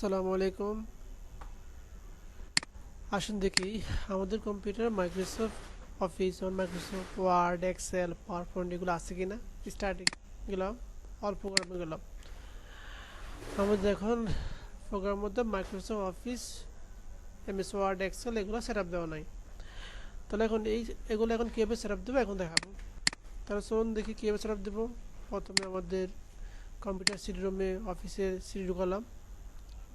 আসসালামু আলাইকুম আসুন দেখি, আমাদের computer Microsoft office Microsoft Word Excel power point এগুলো আছে কি না স্টার্টিং গেলাম অল প্রোগ্রামে গেলাম। আমাদের এখন প্রোগ্রামের মধ্যে Microsoft office MS Word Excel এগুলো সেট আপ দেওয়া নাই। তাহলে এখন এই, এগুলো এখন কীভাবে সেট আপ দেবো এখন দেখাবো। তাহলে চলুন দেখি কীভাবে সেট আপ দেবো। প্রথমে আমাদের কম্পিউটার সিডি রুমে অফিসের সিডি ঢুকালাম।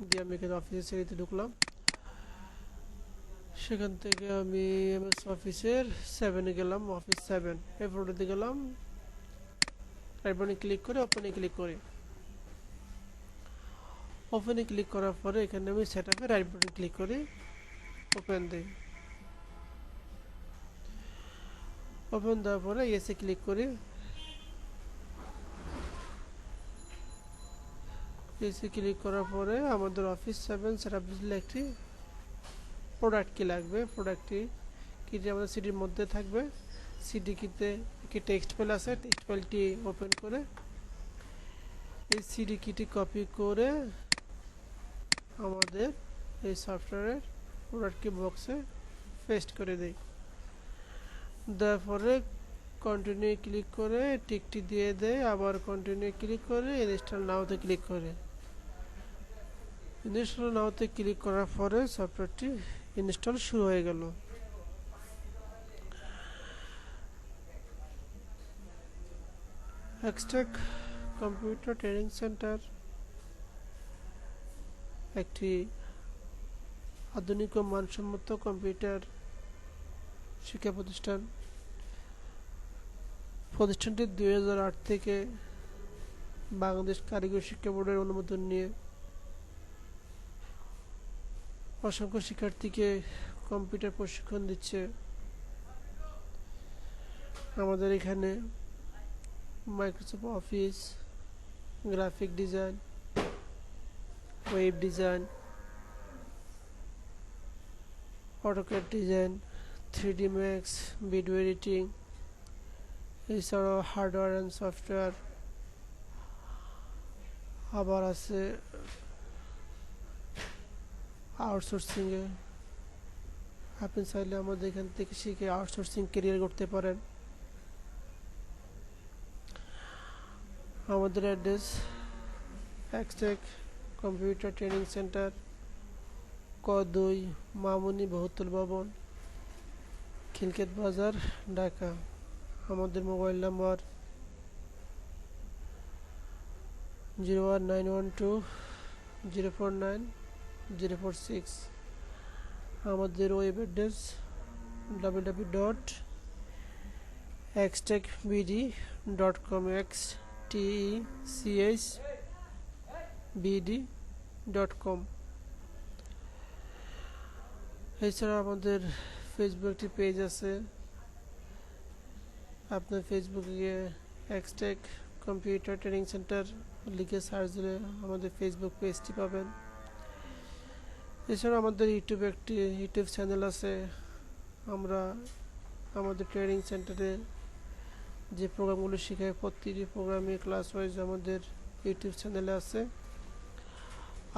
দিয়ে আমি এখানে অফিসের সিঁড়িতে ঢুকলাম। সেখান থেকে আমি এমএস অফিসের সেভেনে গেলাম অফিস সেভেন এই ফটোতে গেলাম। রাইট ক্লিক করে ওপেনে ক্লিক করি। ওপেনে ক্লিক করার পরে এখানে আমি সেট আপে রাইট বাটন ক্লিক করি। ওপেন দিই। ওপেন দেওয়ার পরে এসে ক্লিক করি। এসে ক্লিক করার পরে আমাদের অফিস সেভেন সেটআপ ডিসপ্লে একটি প্রোডাক্ট কি লাগবে। প্রোডাক্টটি কিটি আমাদের সিডির মধ্যে থাকবে। সিডি কিতে একটি টেক্সট ফাইল আছে। টেক্সট ফাইলটি ওপেন করে এই সিডি কিটি কপি করে আমাদের এই সফটওয়্যারের প্রোডাক্ট কি বক্সে পেস্ট করে দেই। দেওয়ার পরে কন্টিনিউ ক্লিক করে টিকটি দিয়ে দেয় আবার কন্টিনিউ ক্লিক করে ইনস্টল নাওতে ক্লিক করে। ইনস্টল নাওতে ক্লিক করার পরে সফটওয়্যারটি ইনস্টল শুরু হয়ে গেল। এক্সটেক কম্পিউটার ট্রেনিং সেন্টার একটি আধুনিক ও মানসম্মত কম্পিউটার শিক্ষা প্রতিষ্ঠান। প্রতিষ্ঠানটি দুই হাজার আট থেকে বাংলাদেশ কারিগরি শিক্ষা বোর্ডের অনুমোদন নিয়ে অসংখ্য শিক্ষার্থীকে কম্পিউটার প্রশিক্ষণ দিচ্ছে আমাদের এখানে। Microsoft office graphic design web design AutoCAD design three D max video editing এছাড়াও হার্ডওয়্যার অ্যান্ড সফটওয়্যার আবার আছে আউটসোর্সিংয়ে আপনি চাইলে আমাদের এখান থেকে শিখে আউটসোর্সিং কেরিয়ার করতে পারেন। আমাদের address Xtech computer training center ক দুই মামুনি বহুতল ভবন খিলকেত বাজার, ঢাকা। আমাদের mobile number zero one nine one two zero four nine zero four six আমাদের web address W W dot Xtech BD dot com X T E C H BD dot com এছাড়া আমাদের Facebook একটি page আছে। আপনার ফেসবুকে গিয়ে Xtech computer training centre লিখে search দিলে আমাদের ফেসবুক পেজটি পাবেন। এছাড়া আমাদের ইউটিউবে একটি ইউটিউব চ্যানেল আছে। আমরা আমাদের ট্রেনিং সেন্টারে যে প্রোগ্রামগুলো শেখাই, প্রতিটি প্রোগ্রামে ক্লাস ওয়াইজ আমাদের ইউটিউব চ্যানেলে আছে।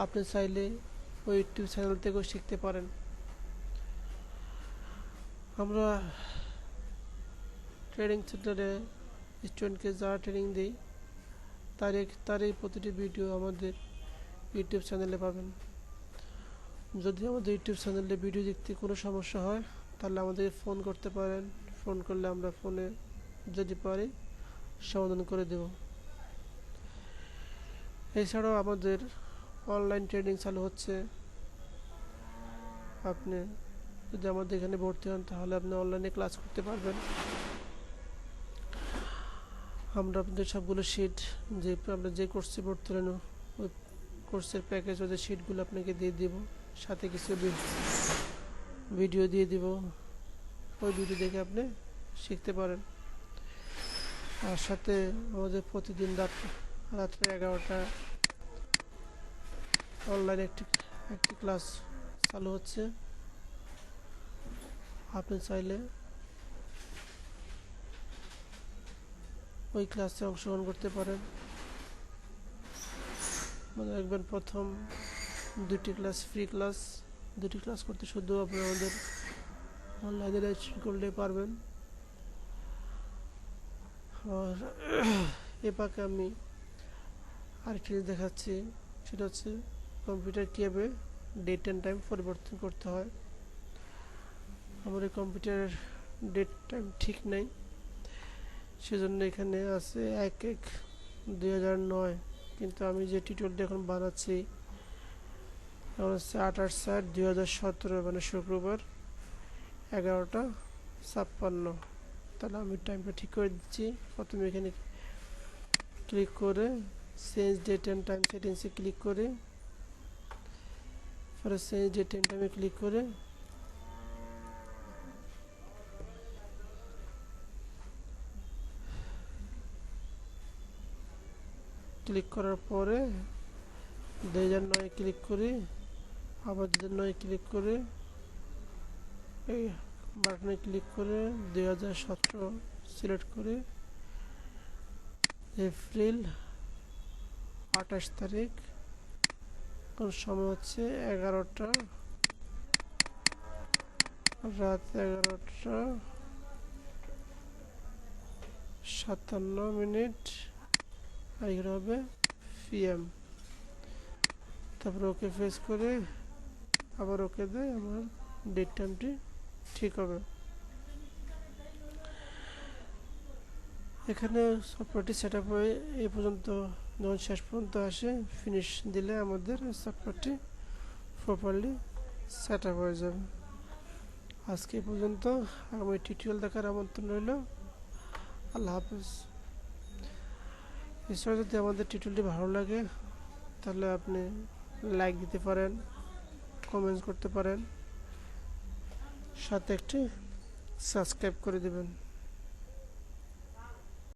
আপনি চাইলে ওই ইউটিউব চ্যানেল থেকেও শিখতে পারেন। আমরা ট্রেনিং সেন্টারে স্টুডেন্টকে যা ট্রেনিং দিই তারই তার এই প্রতিটি ভিডিও আমাদের ইউটিউব চ্যানেলে পাবেন। যদি আমাদের ইউটিউব চ্যানেলে ভিডিও দেখতে কোনো সমস্যা হয়, তাহলে আমাদেরকে ফোন করতে পারেন। ফোন করলে আমরা ফোনে যদি পারি সমাধান করে দেব। এছাড়াও আমাদের অনলাইন ট্রেনিং চালু হচ্ছে। আপনি যদি আমাদের এখানে ভর্তি হন, তাহলে আপনি অনলাইনে ক্লাস করতে পারবেন। আমরা আপনাদের সবগুলো শিট যে আমরা যে কোর্সে ভর্তি হলেন ওই কোর্সের প্যাকেজ ওদের শিটগুলো আপনাকে দিয়ে দিব। সাথে কিছু ভিডিও দিয়ে দিব। ওই ভিডিও দেখে আপনি শিখতে পারেন। আর সাথে আমাদের প্রতিদিন রাত, রাত্রে এগারোটা অনলাইনে একটি একটি ক্লাস চালু হচ্ছে। আপনি চাইলে ওই ক্লাসে অংশগ্রহণ করতে পারেন। মনে রাখবেন প্রথম দুটি ক্লাস ফ্রি ক্লাস দুটি ক্লাস করতে শুধু আপনি আমাদের অনলাইনে রেজিস্ট্রেশন করলে পারবেন। আর এ পাকে আমি আরেকটি দেখাচ্ছি, সেটা হচ্ছে কম্পিউটার কীভাবে ডেট অ্যান্ড টাইম পরিবর্তন করতে হয়। আমার এই কম্পিউটারের ডেট টাইম ঠিক নেই, সেজন্য এখানে আছে এক এক দুই হাজার নয়, কিন্তু আমি যে টিউটোরিয়ালটা এখন বানাচ্ছি হচ্ছে আঠাশ সাত দুই হাজার সতেরো মানে শুক্রবার এগারোটা ছাপ্পান্ন। তাহলে আমি টাইমটা ঠিক করে দিচ্ছি। প্রথমে এখানে ক্লিক করে চেঞ্জ ডেট অ্যান্ড টাইম সেটিংসে ক্লিক করে। পরে চেঞ্জ ডেট অ্যান্ড টাইমে ক্লিক করে। ক্লিক করার পরে দুই হাজার নয় ক্লিক করি। আবার নয় ক্লিক করে, এই বাটনে ক্লিক করে দুই হাজার সতেরো সিলেক্ট করে এপ্রিল আঠাশ তারিখ, কোন সময় হচ্ছে? এগারোটা। রাত এগারোটা সাতান্ন মিনিট। আর এখানে হবে পিএম তারপরে ওকে ফেস করে আবার ওকে দেয় আমার ডেট টাইমটি ঠিক হবে। এখানে সফটওয়্যারটি সেট আপ হয়ে এই পর্যন্ত যখন শেষ পর্যন্ত আসে ফিনিশ দিলে আমাদের সফটওয়্যারটি প্রপারলি সেট আপ হয়ে যাবে। আজকে পর্যন্ত আগামী টিউটোরিয়াল দেখার আমন্ত্রণ রইল। আল্লাহ হাফিজ। এছাড়া যদি আমাদের টিউটোরিয়ালটি ভালো লাগে, তাহলে আপনি লাইক দিতে পারেন। কমেন্টস করতে পারেন। সাথে একটি সাবস্ক্রাইব করে দেবেন।